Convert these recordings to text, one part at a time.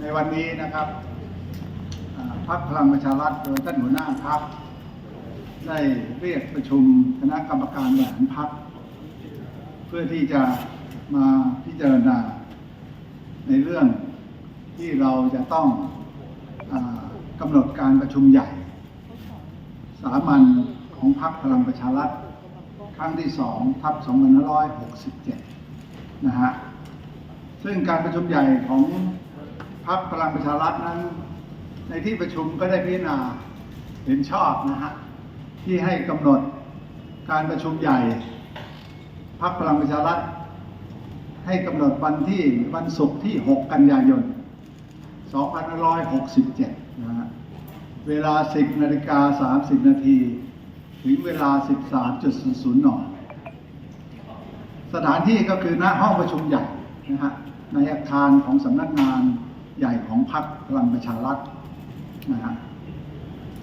ในวันนี้นะครับพรรคพลังประชารัฐโดยท่านหัวหน้าพรรคได้เรียกประชุมคณะกรรมการบริหารพรรคเพื่อที่จะมาพิจารณาในเรื่องที่เราจะต้องอกำหนดการประชุมใหญ่ สามัญของพรรคพลังประชารัฐครั้งที่สองทับ2567 นะฮะ ซึ่งการประชุมใหญ่ของ พรรคพลังประชารัฐนั้น ในที่ประชุมก็ได้พิจารณาเห็นชอบนะฮะที่ให้กำหนดการประชุมใหญ่พรรคพลังประชารัฐ ให้กำหนดวันที่วันศุกร์ที่ 6 กันยายน 2567 นะฮะเวลา 10นาฬิกา30 นาทีถึงเวลา 13.00นสถานที่ก็คือณห้องประชุมใหญ่นะฮะในอาคารของสำนักงาน ใหญ่ของพรรคพลังประชารัฐนะฮะ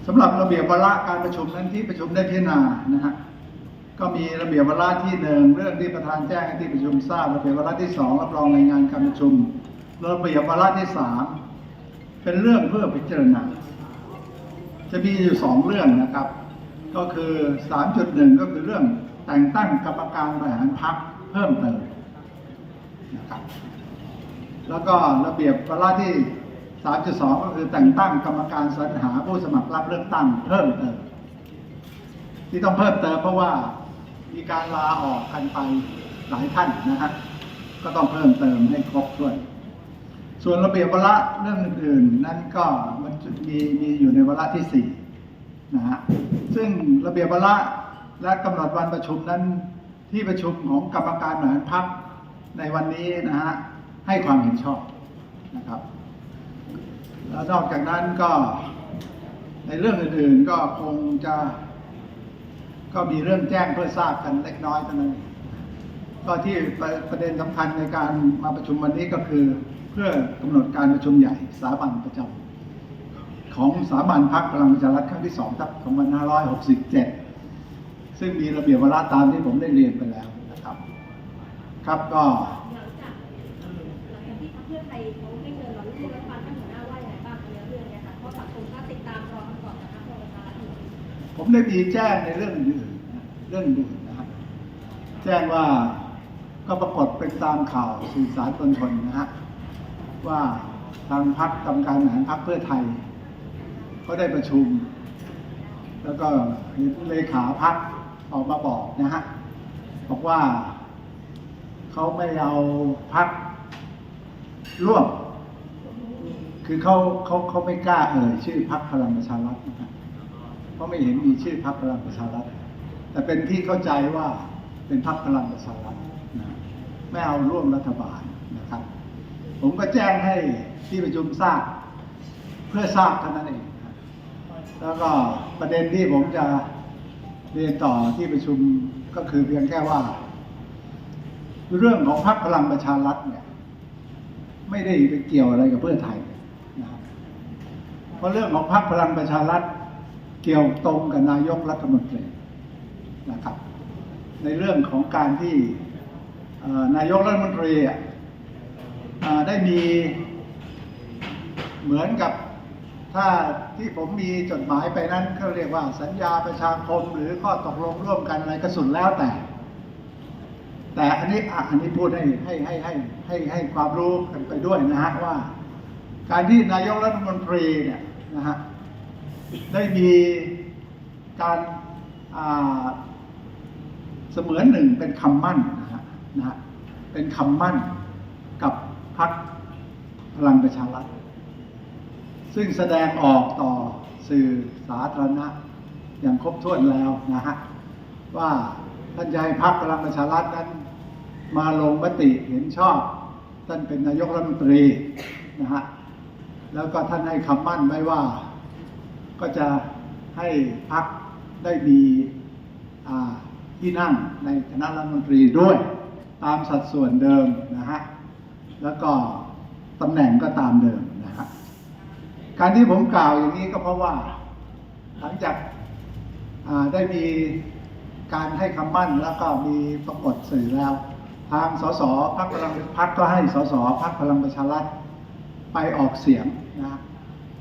สำหรับระเบียบวาระการประชุมนั้นที่ประชุมได้พิจารณานะฮะก็มีระเบียบวาระที่หนึ่งเรื่องที่ประธานแจ้งให้ที่ประชุมทราบระเบียบวาระที่สองรับรองรายงานการประชุมระเบียบวาระที่สามเป็นเรื่องเพื่อพิจารณาจะมีอยู่สองเรื่องนะครับ ก็คือ 3.1 ก็คือเรื่องแต่งตั้งกรรมการบริหารพรรคเพิ่มเติมนะครับ แล้วก็ระเบียบวาระที่ 3.2 ก็คือแต่งตั้งกรรมการสรรหาผู้สมัครรับเลือกตั้งเพิ่มเติม ที่ต้องเพิ่มเติมเพราะว่ามีการลาออกกันไปหลายท่านนะฮะก็ต้องเพิ่มเติมให้ครบถ้วน ส่วนระเบียบวาระเรื่องอื่นๆ นั้นก็มันมีมีอยู่ในวาระที่สี่นะฮะซึ่งระเบียบวาระและกำหนดวันประชุมนั้นที่ประชุมของกรรมการบริหารพรรคในวันนี้นะฮะ ให้ความเห็นชอบนะครับ แล้วนอกจากนั้นก็ในเรื่องอื่นๆก็คงจะ ก็มีเรื่องแจ้งเพื่อทราบกันเล็กน้อยเท่านั้นก็ที่ประประเด็นสำคัญในการมาประชุมวันนี้ก็คือ เพื่อกำหนดการประชุมใหญ่สาบันประจำของสาบันพักพลังประชารัฐครั้งที่2ทับ2567 ซึ่งมีระเบียบวาระตามที่ผมได้เรียนไปแล้วนะครับ ครับก็ ผมได้มีแจ้งในเรื่องอื่นเรื่องอื่นนะครับ แจ้งว่าก็ปรากฏเป็นตามข่าวสื่อสารมวลชนนะฮะว่าทางพักกรรมการบริหารพักเพื่อไทยเขาได้ประชุม แล้วก็เห็นเลขาพักออกมาบอกนะฮะบอกว่าเขาไม่เอาพักร่วม คือเขาเขาเขาไม่กล้าเอ่ยชื่อพักพลังประชารัฐนะฮะเพ ราะไม่เห็นมีชื่อพรรคพลังประชารัฐ แต่เป็นที่เข้าใจว่าเป็นพรรคพลังประชารัฐนะไม่เอาร่วมรัฐบาลนะครับ ผมก็แจ้งให้ที่ประชุมทราบเพื่อทราบเท่านั้นเองแล้วก็ประเด็นที่ผมจะเรียนต่อที่ประชุมก็คือเพียงแค่ว่า เรื่องของพรรคพลังประชารัฐเนี่ย ไม่ได้ไปเกี่ยวอะไรกับเพื่อไทยนะครับเพราะเรื่องของพรรคพลังประชารัฐ เกี่ยวตรงกับนายกรัฐมนตรีนะครับ ในเรื่องของการที่นายกรัฐมนตรีได้มีเหมือนกับถ้าที่ผมมีจดหมายไปนั้นก็เรียกว่าสัญญาประชาคมหรือข้อตกลงร่วมกันอะไรก็สุดแล้วแต่ แต่อันนี้อันนี้พูดให้ให้ให้ให้ให้ให้ความรู้กันไปด้วยนะฮะว่า การที่นายกรัฐมนตรีเนี่ยนะฮะ ได้มีการเสมือนหนึ่งเป็นคำมั่นนะฮะนะฮะเป็นคำมั่นกับพรรคพลังประชารัฐ ซึ่งแสดงออกต่อสื่อสาธารณะอย่างครบถ้วนแล้วนะฮะว่าท่านจะให้พรรคพลังประชารัฐนั้น มาลงมติเห็นชอบ ท่านเป็นนายกรัฐมนตรีนะฮะแล้วก็ท่านให้คำมั่นไว้ว่า ก็จะให้พรรคได้มีที่นั่งในคณะรัฐมนตรีด้วย ตามสัดส่วนเดิมนะฮะแล้วก็ตำแหน่งก็ตามเดิมนะฮะการที่ผมกล่าวอย่างนี้ก็เพราะว่า หลังจากาได้มีการให้คำมั่นแล้วก็มีปรากฏสื่อแล้ว ทางสสพักพลังพักก็ให้สสพักพลังประชารัฐไปออกเสียงนะ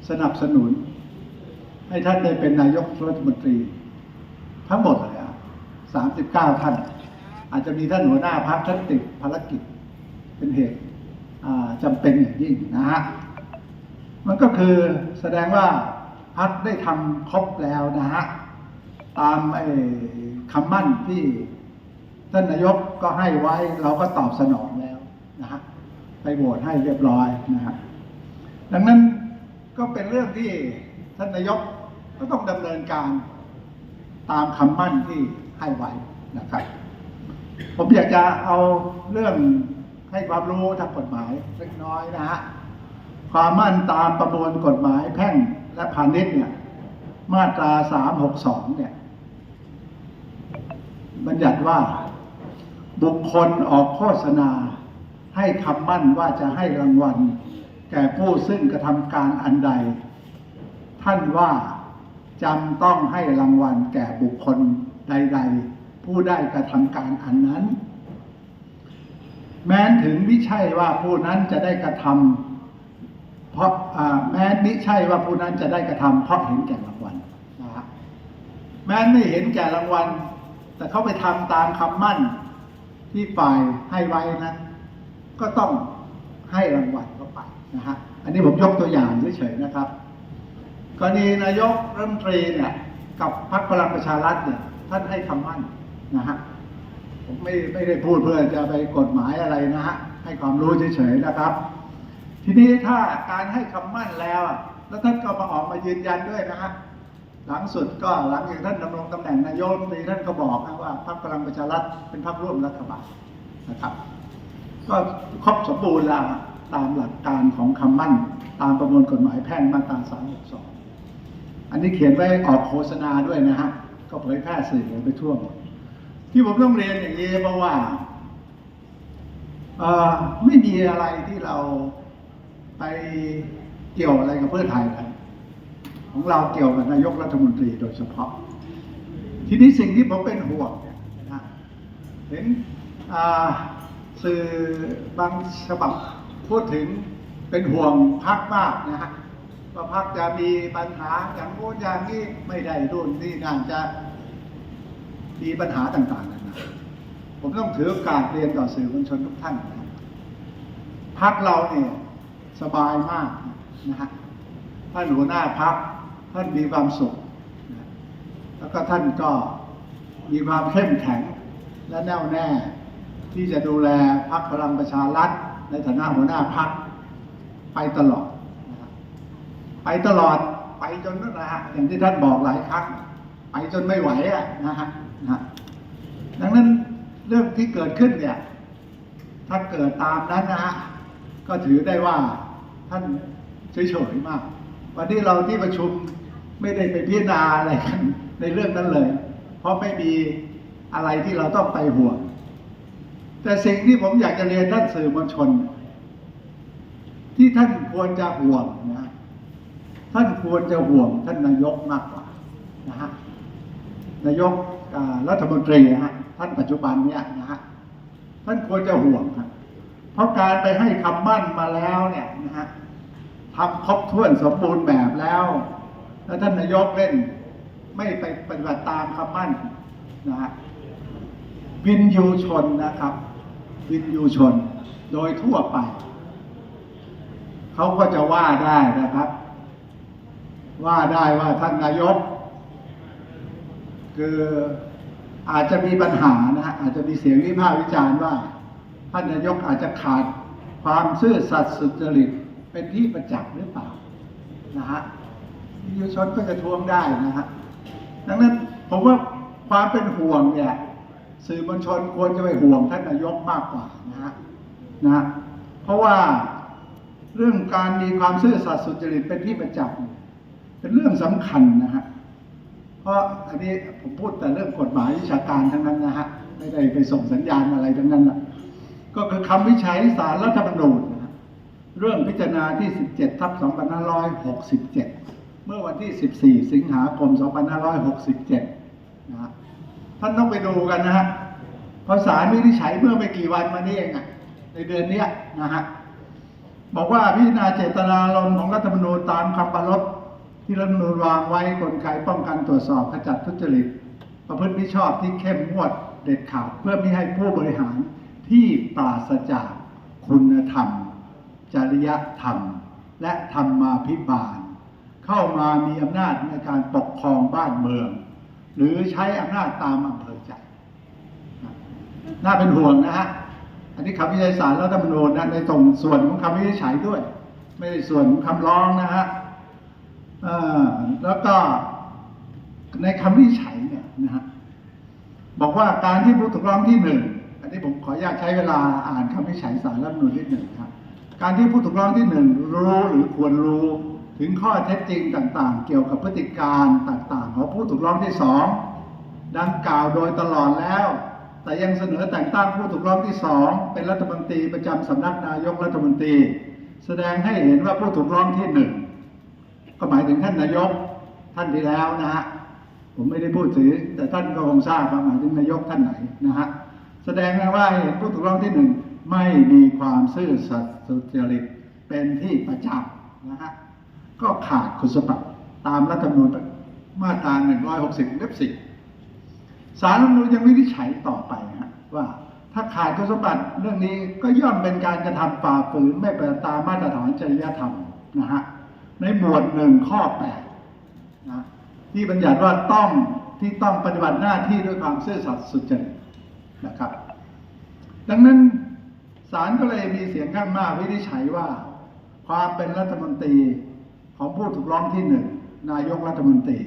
สนับสนุน ให้ท่านได้เป็นนายกรัฐมนตรี ทั้งหมดเลยอะสามสิบเก้าท่าน อาจจะมีท่านหัวหน้าพักท่านติดภารกิจเป็นเหตุอ่าจำเป็นอย่างยิ่งนะฮะ มันก็คือแสดงว่าพักได้ทำครบแล้วนะฮะ ตามไอ้คำมั่นที่ท่านนายกก็ให้ไว้เราก็ตอบสนองแล้วนะฮะไปโหวตให้เรียบร้อยนะฮะดังนั้นก็เป็นเรื่องที่ท่านนายก ก็ต้องดำเนินการตามคำมั่นที่ให้ไว้นะครับ ผมอยากจะเอาเรื่องให้ความรู้ทางกฎหมายเล็กน้อยนะฮะความมั่นตามประมวลกฎหมายแพ่งและพาณิชย์เนี่ย มาตรา 362 เนี่ย บัญญัติว่าบุคคลออกโฆษณา ให้คำมั่นว่าจะให้รางวัล แก่ผู้ซึ่งกระทำการอันใด ท่านว่า จำต้องให้รางวัลแก่บุคคลใด ๆ ผู้ได้กระทำการอันนั้น แม้นถึงไม่ใช่ว่าผู้นั้นจะได้กระทำเพราะแม้นไม่ใช่ว่าผู้นั้นจะได้กระทำเพราะเห็นแก่รางวัลนะฮะแม้นไม่เห็นแก่รางวัล แต่เขาไปทำตามคำมั่นที่ฝ่ายให้ไว้นะก็ต้องให้รางวัลเข้าไปนะฮะอันนี้ผมยกตัวอย่างเฉยๆนะครับ กรณีนายกรัฐมนตรีเนี่ยกับพรรคพลังประชารัฐเนี่ยท่านให้คำมั่นนะฮะผมไม่ไม่ได้พูดเพื่อจะไปกฎหมายอะไรนะฮะให้ความรู้เฉยๆนะครับ ทีนี้ถ้าการให้คำมั่นแล้วแล้วท่านก็มาออกมายืนยันด้วยนะฮะหลังสุดก็หลังจากท่านดำรงตำแหน่งนายกรัฐมนตรีท่านก็บอกนะว่าพรรคพลังประชารัฐเป็นพรรคร่วมรัฐบาลนะครับก็ครบสมบูรณ์แล้วตามหลักการของคำมั่น ตามประมวลกฎหมายแพ่งมาตรา 362 อันนี้เขียนไว้ออกโฆษณาด้วยนะฮะ ก็เผยแพร่สื่อไปทั่วหมด ที่ผมต้องเรียนอย่างนี้เพราะว่าไม่มีอะไรที่เราไปเกี่ยวอะไรกับเพื่อไทยนะของเราเกี่ยวกับนายกรัฐมนตรีโดยเฉพาะ ทีนี้สิ่งที่ผมเป็นห่วงเนี่ยนะเห็นสื่อบางฉบับพูดถึงเป็นห่วงพักมากนะฮะ ว่าพักจะมีปัญหาอย่างโน้นอย่างนี้ไม่ได้รุ่นนี่นั่นจะมีปัญหาต่างๆนานาผมต้องถือกาสเรียนต่อสื่อมวลชนทุกท่านนะพักเราเนี่ยสบายมากนะฮะท่านหัวหน้าพักท่านมีความสุขนะแล้วก็ท่านก็มีความเข้มแข็งและแน่วแน่ที่จะดูแลพักพลังประชารัฐในฐานะหัวหน้าพักไปตลอด ไปตลอดไปจนนะฮะอย่างที่ท่านบอกหลายครั้งไปจนไม่ไหวอะนะฮะนะฮะดังนั้นเรื่องที่เกิดขึ้นเนี่ย ถ้าเกิดตามนั้นนะฮะก็ถือได้ว่าท่านเฉยๆมาก วันนี้เราที่ประชุมไม่ได้ไปพิจารณาอะไรกันในเรื่องนั้นเลย เพราะไม่มีอะไรที่เราต้องไปห่วง แต่สิ่งที่ผมอยากจะเรียนท่านสื่อมวลชน ที่ท่านควรจะห่วงนะ ท่านควรจะห่วงท่านนายกมากกว่านะฮะนายกรัฐมนตรีนะฮะท่านปัจจุบันเนี่ยนะฮะท่านควรจะห่วงครับเพราะการไปให้คำมั่นมาแล้วเนี่ยนะฮะทำครบถ้วนสมบูรณ์แบบแล้ว แล้วท่านนายกเล่นไม่ไปปฏิบัติตามคำมั่นนะฮะวินยูชนนะครับวินยูชนโดยทั่วไป เขาก็จะว่าได้นะครับ ว่าได้ว่าท่านนายก คืออาจจะมีปัญหานะฮะอาจจะมีเสียงวิพากษ์วิจารณ์ว่า ท่านนายกอาจจะขาดความซื่อสัตย์สุจริตเป็นที่ประจักษ์หรือเปล่านะฮะวิทยุชนก็จะทวงได้นะฮะดังนั้นผมว่าความเป็นห่วงเนี่ยสื่อมวลชนควรจะไปห่วงท่านนายกมากกว่านะฮะนะเพราะว่าเรื่องการมีความซื่อสัตย์สุจริตเป็นที่ประจักษ์ เป็นเรื่องสำคัญนะฮะเพราะอันนี้ผมพูดแต่เรื่องกฎหมายวิชาการทั้งนั้นนะฮะไม่ได้ไปส่งสัญญาณอะไรทั้งนั้นนะก็คือคำวิจัยสารรัฐธรรมนูญนะเรื่องพิจารณาที่ 17ทับ2567 เมื่อวันที่ 14 สิงหาคม 2567 นะฮะท่านต้องไปดูกันนะฮะเพราะสารวินิจฉัยเมื่อไม่กี่วันมานี้เองอะในเดือนนี้นะฮะบอกว่าพิจารณาเจตนารมณ์ของรัฐธรรมนูญตามคำปรารภ ที่รัฐมนูญวางไว้กลไกป้องกันตรวจสอบขจัดทุจริต ประพฤติมิชอบที่เข้มงวดเด็ดขาดเพื่อไม่ให้ผู้บริหารที่ปราศจากคุณธรรม จริยธรรม และธรรมาภิบาล เข้ามามีอำนาจในการปกครองบ้านเมือง หรือใช้อำนาจตามอำเภอใจน่าเป็นห่วงนะฮะอันนี้คำวิจัยสารรัฐธรรมนูญนะในตรงส่วนของคำวิจัยด้วย ไม่ได้ส่วนของคำร้องนะฮะ แล้วก็ในคำวิจัยเนี่ยนะฮะบอกว่าการที่ผู้ถูกร้องที่หนึ่งอันนี้ผมขออนุญาตใช้เวลาอ่านคำวิจัยสารรัฐมนูญนิดหนึ่งครับ การที่ผู้ถูกร้องที่หนึ่งรู้หรือควรรู้ถึงข้อเท็จจริงต่างๆ เกี่ยวกับพฤติการต่างๆ ของผู้ถูกร้องที่สองดังกล่าวโดยตลอดแล้ว แต่ยังเสนอแต่งตั้งผู้ถูกร้องที่สองเป็นรัฐมนตรีประจำสำนักนายกรัฐมนตรี แสดงให้เห็นว่าผู้ถูกร้องที่หนึ่ง ก็หมายถึงท่านนายกท่านที่แล้วนะฮะผมไม่ได้พูดถึงแต่ท่านก็คงทราบว่าหมายถึงนายกท่านไหนนะฮะแสดงให้ว่าเห็นผู้ถูกร้องที่หนึ่งไม่มีความซื่อสัตย์สุจริตเป็นที่ประจักษ์นะฮะก็ขาดคุณสมบัติตามรัฐธรรมนูญมาตรา 160เล็บ10สารรัฐธรรมนูญยังวินิจฉัยต่อไปนะฮะว่าถ้าขาดคุณสมบัติเรื่องนี้ก็ย่อมเป็นการกระทำฝ่าฝืนไม่ปฏิบัติตามมาตรฐานจริยธรรมนะฮะ ในหมวดหนึ่งข้อแปดนะที่บัญญัติว่าต้องที่ต้องปฏิบัติหน้าที่ด้วยความซื่อสัตย์สุจริตนะครับ ดังนั้นศาลก็เลยมีเสียงข้างมากวินิจฉัยว่า ความเป็นรัฐมนตรีของผู้ถูกร้องที่หนึ่งนายกรัฐมนตรี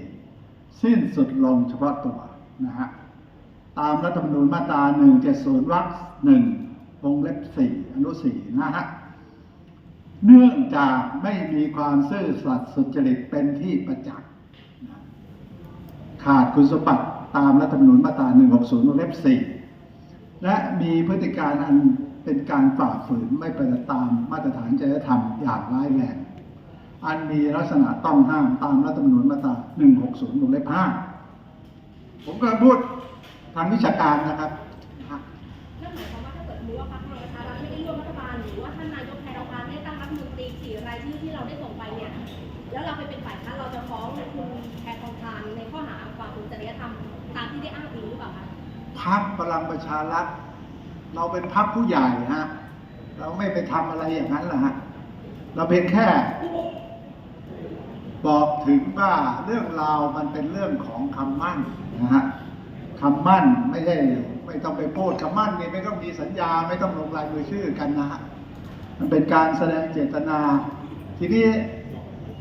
สิ้นสุดลงเฉพาะตัวนะฮะตามรัฐธรรมนูญมาตรา 170วรรคหนึ่งวงเล็บ4อนุ4นะฮะ เนื่องจากไม่มีความซื่อสัตย์สุจริตเป็นที่ประจักษ์ขาดคุณสมบัติตามรัฐธรรมนูญมาตรา 160วงเล็บ 4 และมีพฤติการอันเป็นการฝ่าฝืนไม่ปฏิบัติตามมาตรฐานจริยธรรมอย่างร้ายแรงอันมีลักษณะต้องห้ามตามรัฐธรรมนูญมาตรา 160วงเล็บ 5 ผมกำลังพูดทางวิชาการนะครับนั่นหมายความว่าถ้าเกิดสมมติว่าพรรคพลังประชารัฐไม่ได้ร่วมรัฐบาลหรือว่าท่านนายก 4 รายชื่อที่เราได้ส่งไปเนี่ย แล้วเราไปเป็นฝ่ายค้านเราจะฟ้องคุณแพทองทานในข้อหาควาฝืนจริยธรรมตามที่ได้อ้างอิงหรือเปล่าคะพักพลังประชารัฐ เราเป็นพักผู้ใหญ่ฮะ เราไม่ไปทำอะไรอย่างนั้นหรอฮะ เราเพียงแค่ บอกถึงว่าเรื่องราวมันเป็นเรื่องของคำมั่นนะฮะคำมั่นไม่ใช่ไม่ต้องไปพูดคำมั่นนี่ไม่ต้องมีสัญญาไม่ต้องลงลายมือชื่อกันนะฮะ มันเป็นการแสดงเจตนา ทีนี้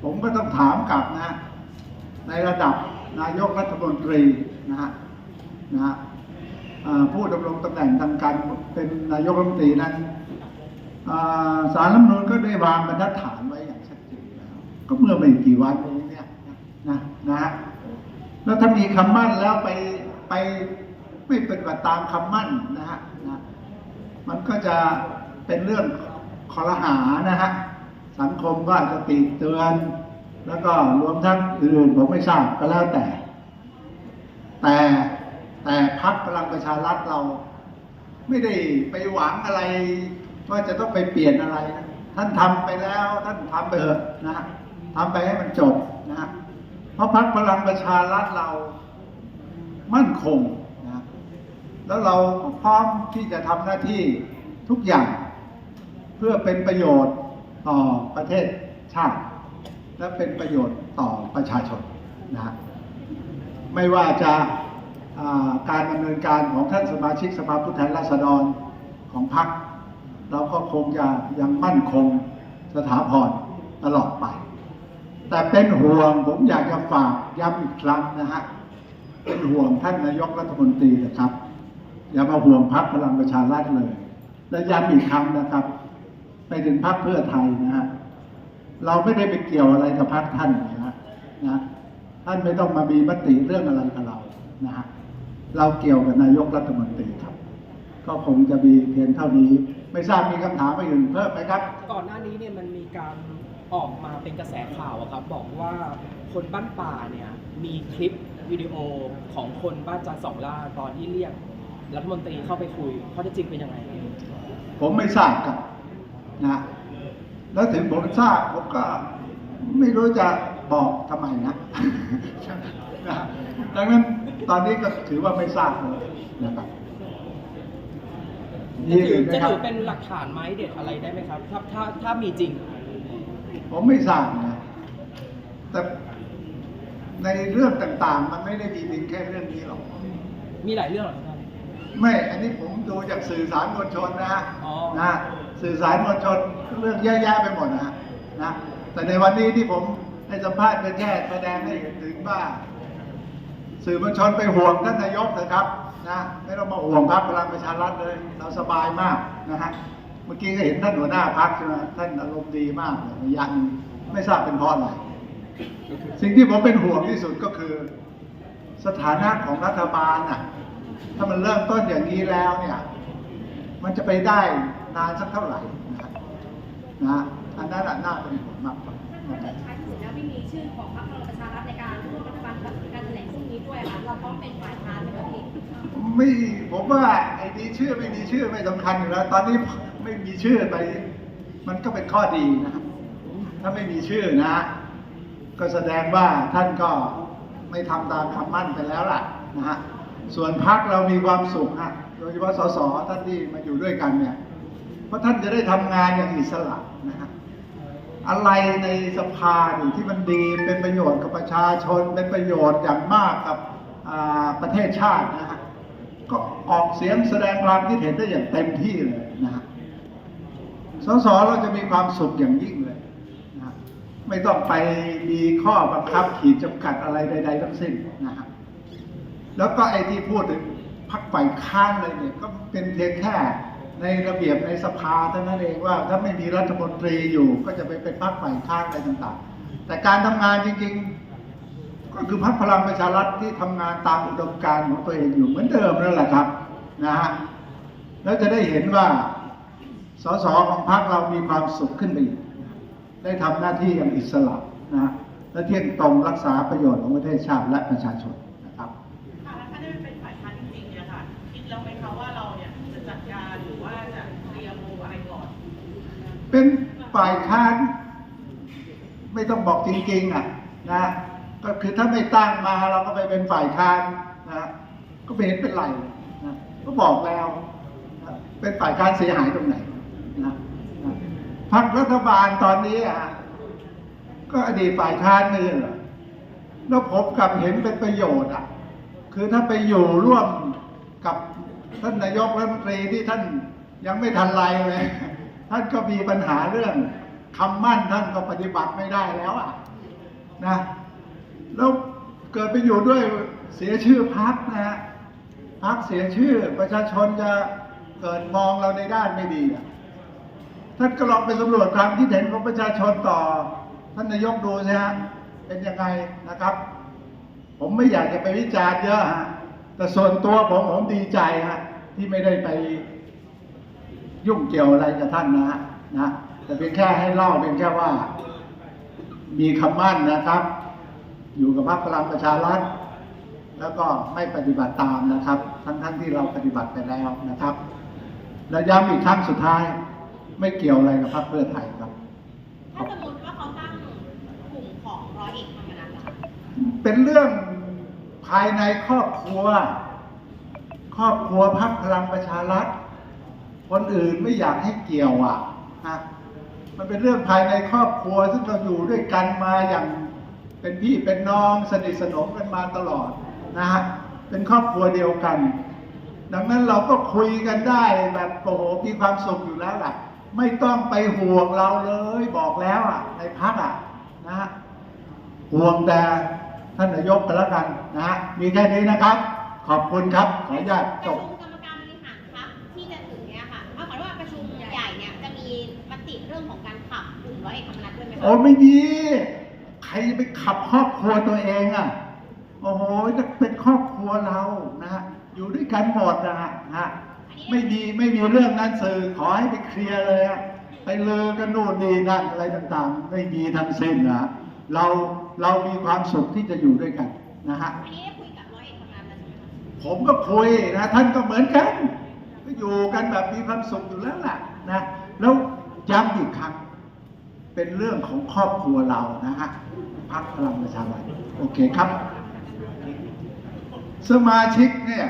ผมก็ต้องถามกลับนะในระดับนายกรัฐมนตรีนะฮะนะฮะผู้ดำรงตำแหน่งทางการเป็นนายกรัฐมนตรีนั้นสารรัฐมนูญก็ได้วางบรรทัดฐานไว้อย่างชัดเจนแล้วก็เมื่อไม่กี่วันนี้เนี่ยนะนะฮะแล้วถ้ามีคำมั่นแล้วไปไปไม่เปฏิบัติตามคำมั่นนะฮะนะมันก็จะเป็นเรื่อง คอรหานะฮะสังคมก็อาจจะติเตือน แล้วก็รวมทั้งอื่นๆผมไม่ทราบก็แล้วแต่ แต่แต่พักพลังประชารัฐเรา ไม่ได้ไปหวังอะไร ว่าจะต้องไปเปลี่ยนอะไรนะท่านทำไปแล้วท่านทำไปเถอะนะทำไปให้มันจบนะเพราะพักพลังประชารัฐเรามั่นคงนะแล้วเราก็พร้อมที่จะทำหน้าที่ทุกอย่าง พื่อเป็นประโยชน์ต่อประเทศชาติ และเป็นประโยชน์ต่อประชาชนนะไม่ว่าจะาการดำเนินการของท่านสมาชิกสภาผู้แทนราษฎรของพรรคเราก็คงจะยังมั่นคงสถาพรตลอดไป แต่เป็นห่วงผมอยากจะฝากย้ำอีกครั้งนะฮะเป็นห่วงท่านนายกรัฐมนตรีนะครับ อย่ามาห่วงพรรคพลังประชารัฐเลย และย้ำอีกครั้งนะครับ ไปถึงพรรคเพื่อไทยนะฮะเราไม่ได้ไปเกี่ยวอะไรกับพรรคท่านนะฮะนะท่านไม่ต้องมามีมติเรื่องอะไรกับเรานะฮะเราเกี่ยวกับนายกรัฐมนตรีครับ ก็คงจะมีเพียงเท่านี้ ไม่ทราบมีคำถามอะไรอื่นเพิ่มไหมครับ ก่อนหน้านี้เนี่ยมันมีการออกมาเป็นกระแสข่าวอะครับ บอกว่าคนบ้านป่าเนี่ยมีคลิปวิดีโอของคนบ้านจานสองล่าตอนที่เรียกรัฐมนตรีเข้าไปคุยข้อเท็จจริงเป็นยังไงผมไม่ทราบครับ นะแล้วถึงผมทราบผมก็ไม่รู้จะบอกทำไมนะนะดังนั้นตอนนี้ก็ถือว่าไม่ทราบเลยนะครับจะนี่ถือนะจะครับถือเป็นหลักฐานไม้เด็ดอะไรได้ไหมครับ ถ้าถ้าถ้ามีจริง ผมไม่ทราบนะ แต่ในเรื่องต่างๆ มันไม่ได้มีเพียงแค่เรื่องนี้หรอก มีหลายเรื่องเหรอครับท่านไม่ อันนี้ผมดูจากสื่อสารมวลชนนะฮะอ๋อนะ สื่อสารมวลชนเรื่องแย่ๆไปหมดนะนะแต่ในวันนี้ที่ผมให้สัมภาษณ์เป็นแค่แสดงให้เห็นถึงว่า สื่อมวลชนไปห่วงท่านนายกนะครับนะไม่ต้องมาห่วงพรรคพลังประชารัฐเลย เราสบายมากนะฮะเมื่อกี้ก็เห็นท่านหัวหน้าพรรคใช่ไหมท่านอารมณ์ดีมากเลยยะนี้ไม่ทราบเป็นเพราะอะไรสิ่งที่ผมเป็นห่วงที่สุดก็คือ สถานะของรัฐบาลน่ะถ้ามันเริ่มต้นอย่างนี้แล้วเนี่ย มันจะไปได้ นานสักเท่าไหร่นะครับนะอันนั้นน่ะน่าเป็นห่วงมากกว่าถ้าเกิดท้ายที่สุดแล้วไม่มีชื่อของพรรคพลังประชารัฐในการร่วมรัฐบาลกับการแถลงพรุ่งนี้ด้วยค่ะเราพร้อมเป็นฝ่ายค้านไหมคะพี่ไม่ผมว่าไอ้มีชื่อไม่มีชื่อไม่สำคัญอยู่แล้ว ตอนนี้ไม่มีชื่อไป มันก็เป็นข้อดีนะครับถ้าไม่มีชื่อนะ ก็แสดงว่าท่านก็ไม่ทำตามคำมั่นไปแล้วล่ะนะฮะส่วนพักเรามีความสุขฮะโดยเฉพาะสสท่านที่มาอยู่ด้วยกันเนี่ย ราะท่านจะได้ทำงานอย่างอิสระนะฮะอะไรในสภานี่ที่มันดีเป็นประโยชน์กับประชาชน เป็นประโยชน์อย่างมากกับประเทศชาตินะฮะก็ออกเสียงแสดงความคิดเห็นได้อย่างเต็มที่เลยนะฮะสสเราจะมีความสุขอย่างยิ่งเลยนะฮะไม่ต้องไปมีข้อบังคับขีดจำกัดอะไรใด ๆ ทั้งสิ้นนะฮะแล้วก็ไอ้ที่พูดถึงพักฝ่ายค้านอะไรเนี่ยก็เป็นเพียงแค่ ในระเบียบในสภาเท่านั้นเองว่า ถ้าไม่มีรัฐมนตรีอยู่ก็จะไปเป็นพักฝ่ายค้านอะไรต่างๆ แต่การทำงานจริงๆ ก็คือพักพลังประชารัฐที่ทำงานตามอุดมการณ์ของตัวเองอยู่เหมือนเดิมนั่นแหละครับนะฮะแล้วจะได้เห็นว่าสสของพรรคเรามีความสุขขึ้นไปอีกได้ทำหน้าที่อย่างอิสระนะและเที่ยงตรงรักษาประโยชน์ของประเทศชาติและประชาชน เป็นฝ่ายค้าน ไม่ต้องบอกจริงๆอะนะก็คือถ้าไม่ตั้งมาเราก็ไปเป็นฝ่ายค้านนะก็ไม่เห็นเป็นไรนะก็บอกแล้วนะเป็นฝ่ายค้านเสียหายตรงไหนนะนะพรรครัฐบาลตอนนี้อะก็อดีตฝ่ายค้านไม่ใช่เหรอแล้วผมกลับเห็นเป็นประโยชน์อะ คือถ้าไปอยู่ร่วมกับท่านนายกรัฐมนตรีที่ท่านยังไม่ทันไรเลย ท่านก็มีปัญหาเรื่องคำมั่นท่านก็ปฏิบัติไม่ได้แล้วอะนะแล้วเกิดไปอยู่ด้วยเสียชื่อพักนะฮะพักเสียชื่อประชาชนจะเกิดมองเราในด้านไม่ดีอะท่านก็ลองไปสำรวจความคิดเห็นของประชาชนต่อ ท่านนายกดูสิฮะเป็นยังไงนะครับ ผมไม่อยากจะไปวิจารณ์เยอะฮะแต่ส่วนตัวผมผมดีใจฮะที่ไม่ได้ไป ยุ่งเกี่ยวอะไรกับท่านนะฮะนะแต่เพียงแค่ให้เล่าเพียงแค่ว่า มีคำมั่นนะครับ อยู่กับพรรคพลังประชารัฐแล้วก็ไม่ปฏิบัติตามนะครับ ทั้งทั้งๆที่เราปฏิบัติไปแล้วนะครับและย้ำอีกครั้งสุดท้าย ไม่เกี่ยวอะไรกับพรรคเพื่อไทยครับถ้าสมมติว่าเขาตั้งกลุ่มของร้อยเอกธรรมนัฐล่ะคะเป็นเรื่องภายในครอบครัว ครอบครัวพักพลังประชารัฐ คนอื่นไม่อยากให้เกี่ยวอะนะมันเป็นเรื่องภายในครอบครัว ซึ่งเราอยู่ด้วยกันมาอย่างเป็นพี่เป็นน้องสนิทสนมกันมาตลอดนะฮะเป็นครอบครัวเดียวกัน ดังนั้นเราก็คุยกันได้แบบโอ้โหมีความสุขอยู่แล้วล่ะ ไม่ต้องไปห่วงเราเลยบอกแล้วอะ ในพักอะนะฮะห่วงแต่ท่านนายกกันแล้วกันนะฮะมีแค่นี้นะครับ ขอบคุณครับขออนุญาตจบ โอ้ไม่มี ใครจะไปขับครอบครัวตัวเองอะ โอ้โหจะเป็นครอบครัวเรานะฮะอยู่ด้วยกันหมดนะฮะนะฮะไม่มีไม่มีเรื่องนั้นสื่อขอให้ไปเคลียร์เลยอะไปเลอกันนู่นนี่นั่นอะไรต่างๆ ไม่มีทั้งสิ้นนะเราเรามีความสุขที่จะอยู่ด้วยกันนะฮะอันนี้ได้คุยกับร้อยเอกธรรมนัฐแล้วใช่ไหมคะผมก็คุยนะท่านก็เหมือนกัน ก็อยู่กันแบบมีความสุขอยู่แล้วล่ะนะแล้วย้ำอีกครั้ง เป็นเรื่องของครอบครัวเรานะฮะพักพลังประชารัฐโอเคครับ สมาชิกเนี่ย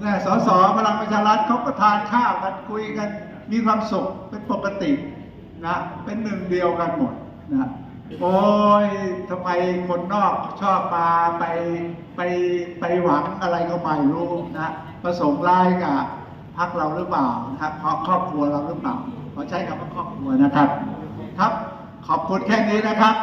เนี่ยสสพลังประชารัฐเขาก็ทานข้าวกันคุยกันมีความสุขเป็นปกตินะเป็นหนึ่งเดียวกันหมดนะโอ้ยทำไมคนนอกชอบมาไปไปไปหวังอะไรก็ไม่รู้นะประสงค์ร้ายกับพักเราหรือเปล่านะเพราะครอบครัวเราหรือเปล่า ขอใช้คำว่าครอบครัวนะครับ ครับ ขอบคุณแค่นี้นะครับ